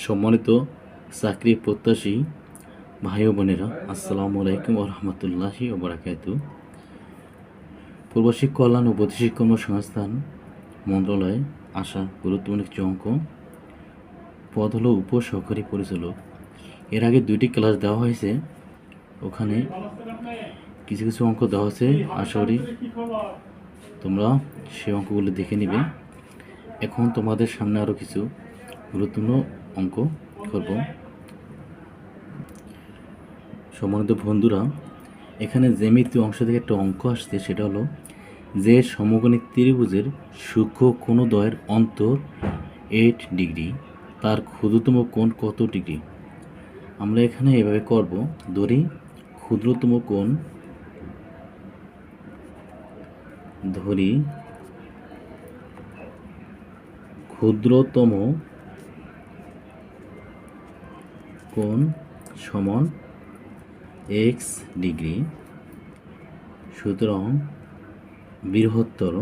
সম্মানিত চাকরি প্রত্যাশী ভাই বোনেরা, আসসালামু আলাইকুম রহমতুল্লাহি ওবরাকাতু প্রবাসী কল্যাণ ও বৈদেশিক কর্মসংস্থান মন্ত্রণালয়ে আসা গুরুত্বপূর্ণ কিছু অঙ্ক। পদ হলো উপসহকারী পরিচালক। এর আগে দুইটি ক্লাস দেওয়া হয়েছে। ওখানে কিছু কিছু অঙ্ক দেওয়া হয়েছে আশা করি তোমরা সেই অঙ্কগুলো দেখে নিবে। এখন তোমাদের সামনে আরও কিছু গুরুত্বপূর্ণ অঙ্ক করব। সম্মানিত বন্ধুরা, এখানে জ্যামিতি অংশ থেকে একটা অঙ্ক আসছে, সেটা হলো যে সমকোণী ত্রিভুজের সূক্ষ্ম কোণদ্বয়ের অন্তর এইট ডিগ্রি, তার ক্ষুদ্রতম কোণ কত ডিগ্রি? আমরা এখানে এভাবে করব, ধরি ক্ষুদ্রতম কোণ, ধরি ক্ষুদ্রতম কোণ সমান এক্স ডিগ্রি। সুতরাং বৃহত্তর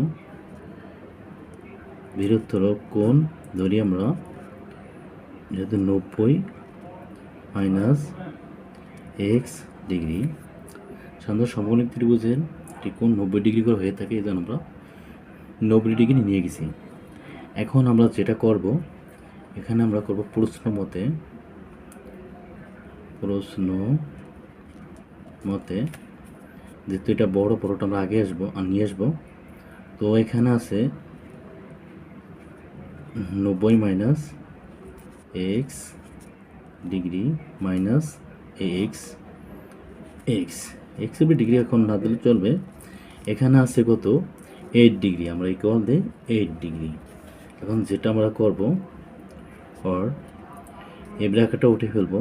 বৃহত্তর কোণ ধরি আমরা যেহেতু নব্বই মাইনাস এক্স ডিগ্রি। সাধারণত সমকোণী ত্রিভুজের একটি কোণ নব্বই ডিগ্রি করে হয়ে থাকে, এই জন্য আমরা নব্বই ডিগ্রি নিয়ে গেছি। এখন আমরা যেটা করব, এখানে আমরা করব প্রশ্ন মতে প্রশ্ন মতে যেহেতু এটা বড় বড়টা আমরা আগে আসব নিয়ে আসব। তো এখানে আছে নব্বই minus x degree minus x x এক্সের ডিগ্রি এখন না দিলে চলবে। এখানে আছে কত? এইট ডিগ্রি আমরা ইকুয়াল দিই এইট ডিগ্রি এখন যেটা আমরা করব অর এই ব্র্যাকেটটা উঠে ফেলব।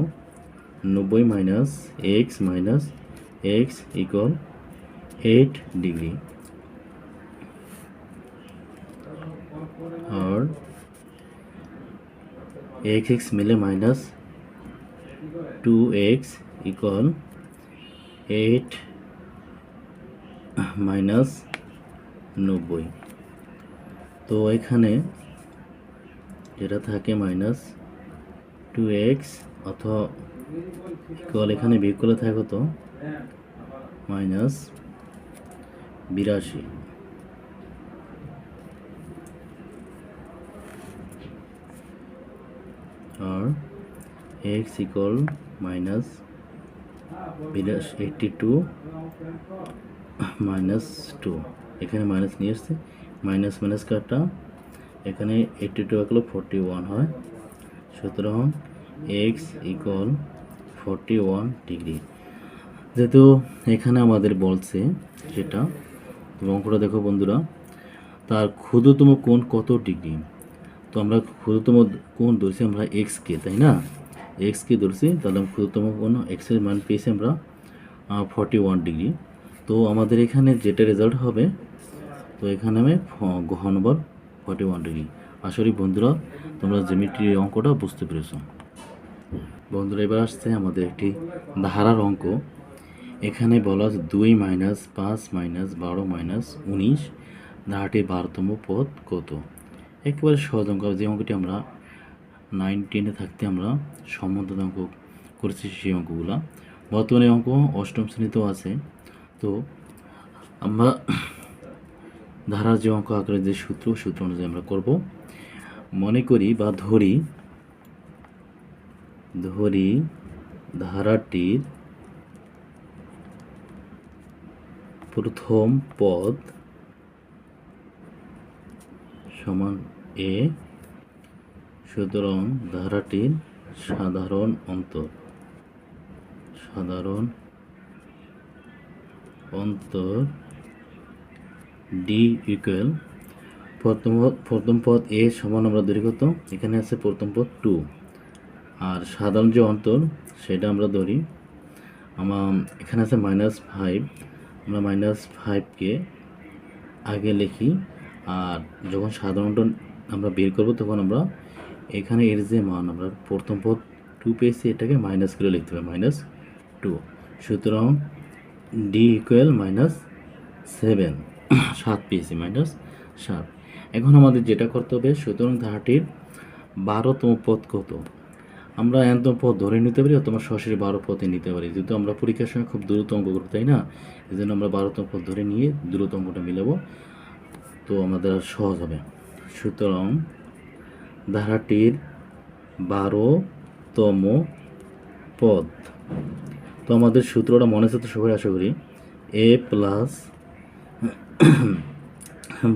নব্বই minus x minus x equal eight degree और एक्स एक्स मिले minus two x equal eight minus নব্বই তো এখানে যেটা থাকে মাইনাস টু এক্স অথবা ইকুয়াল এখানে বিয়োগ করলে থাকে কত? মাইনাস বিরাশি। আর এক্স ইকুয়াল মাইনাস বিরাশ এইটটি টু মাইনাস টু এখানে মাইনাস নিয়ে আসছে মাইনাস মাইনাস কাটা এখানে এইটটি টু একলো ফোরটি ওয়ান হয়। সুতরাং x equal forty one degree যেহেতু এখানে আমাদের বলছে তুমি অঙ্কটা দেখো বন্ধুরা, তার ক্ষুদ্রতম কোণ কত ডিগ্রি তো আমরা ক্ষুদ্রতম কোণ ধরছি আমরা এক্সকে তাই না? এক্সকে ধরছি, তাহলে ক্ষুদ্রতম কোণ এক্সের মান পেয়েছি আমরা ফর্টি ওয়ান ডিগ্রি তো আমাদের এখানে যেটা রেজাল্ট হবে, তো এখানে আমি ঘ নম্বর ফর্টি ওয়ান ডিগ্রি আসলে বন্ধুরা তোমরা জেমিট্রি অঙ্কটা বুঝতে পেরেছ। বন্ধুরা, এবার আসছে আমাদের একটি ধারার অঙ্ক। এখানে বলা আছে দুই মাইনাস পাঁচ মাইনাস বারো মাইনাস উনিশ ধারাটির বারোতম পদ কত? একেবারে সহজ অঙ্ক। যে অঙ্কটি আমরা নাইন টেনে থাকতে আমরা সম্বন্ধ অঙ্ক করেছি সেই অঙ্কগুলো। বর্তমানে অঙ্ক অষ্টম শ্রেণীতেও আছে। তো আমরা ধারার যে অঙ্ক আকারের যে সূত্র সূত্র অনুযায়ী আমরা করব। মনে করি বা ধরি ধরি ধারাটির প্রথম পদ সমান এ। সুতরাং ধারাটির সাধারণ অন্তর সাধারণ অন্তর ডি ইকুয়াল প্রথম প্রথম পদ এ সমান আমরা কত? এখানে আছে প্রথম পদ টু আর সাধারণ যে অন্তর, সেটা আমরা ধরি আমার এখানে আছে মাইনাস ফাইভ আমরা মাইনাস ফাইভকে আগে লিখি, আর যখন সাধারণটা আমরা বের করব, তখন আমরা এখানে এর যে মান, আমরা প্রথম পদ টু পেয়েছি, এটাকে মাইনাস করে লিখতে হবে মাইনাস টু সুতরাং ডি ইকুয়াল মাইনাস সেভেন সাত পেয়েছি মাইনাস সাত। এখন আমাদের যেটা করতে হবে, সুতরাং ধারাটির বারোতম পদ কত? আমরা একদম পথ ধরে নিতে পারি অথবা সরাসরি বারো পথে নিতে পারি। যেহেতু আমরা পরীক্ষার সময় খুব দ্রুত অঙ্ক করব তাই না? এই জন্য আমরা বারোতম পথ ধরে নিয়ে দ্রুত অঙ্কটা মিলাবো। তো আমাদের সহজ হবে। সুতরাং ধারাটির বারোতম পদ। তো আমাদের সূত্রটা মনে আছে তো সবাই? আশা করি। এ প্লাস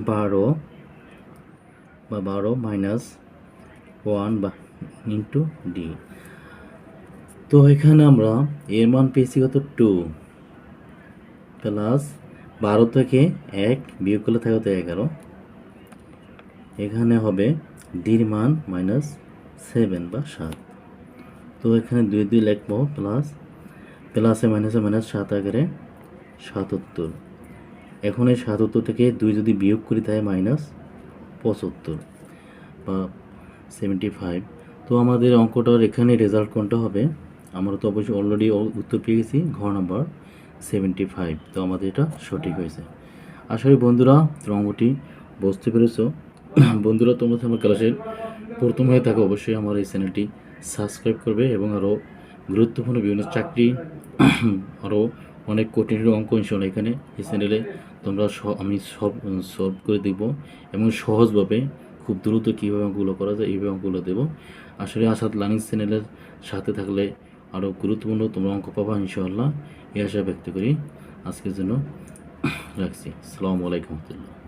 বারো বা বারো মাইনাস ওয়ান বা ইন্টু ডি তো এখানে আমরা এর মান পেয়েছি কত টু প্লাস বারো থেকে এক বিয়োগ করলে থাকে তো এগারো। এখানে হবে ডির মান মাইনাস সেভেন বা সাত। তো এখানে দুই দুই লিখব প্লাস প্লাসে মাইনাসে মাইনাস সাত আকারে সাতাত্তর। এখন এই সাতাত্তর থেকে দুই যদি বিয়োগ করি তাই মাইনাস পঁচাত্তর বা সেভেন্টি ফাইভ তো আমাদের অঙ্কটার এখানে রেজাল্ট কোনটা হবে? আমরা তো অবশ্যই অলরেডি উত্তর পেয়ে গেছি ঘর নাম্বার সেভেন্টি ফাইভ তো আমাদের এটা সঠিক হয়েছে। আশা করি বন্ধুরা, তোমরা বুঝতে পেরেছ। বন্ধুরা, তোমরা আমার ক্লাসের প্রথম হয়ে থাকো, অবশ্যই আমার এই চ্যানেলটি সাবস্ক্রাইব করবে এবং আরও গুরুত্বপূর্ণ বিভিন্ন চাকরি আরও অনেক কঠিন অঙ্ক ইনশাল্লাহ এখানে এই চ্যানেলে তোমরা আমি সব সলভ করে দেব এবং সহজভাবে খুব দ্রুত কীভাবে অঙ্কগুলো করা যায়, এইভাবে অঙ্কগুলো দেবো। আসলে আসাদ লার্নিং চ্যানেলের সাথে থাকলে আরও গুরুত্বপূর্ণ তোমরা অঙ্ক পাবা ইনশাআল্লাহ। এই আশা ব্যক্ত করি আজকের জন্য রাখছি। আসসালামু আলাইকুম। রহমতুল্লাহ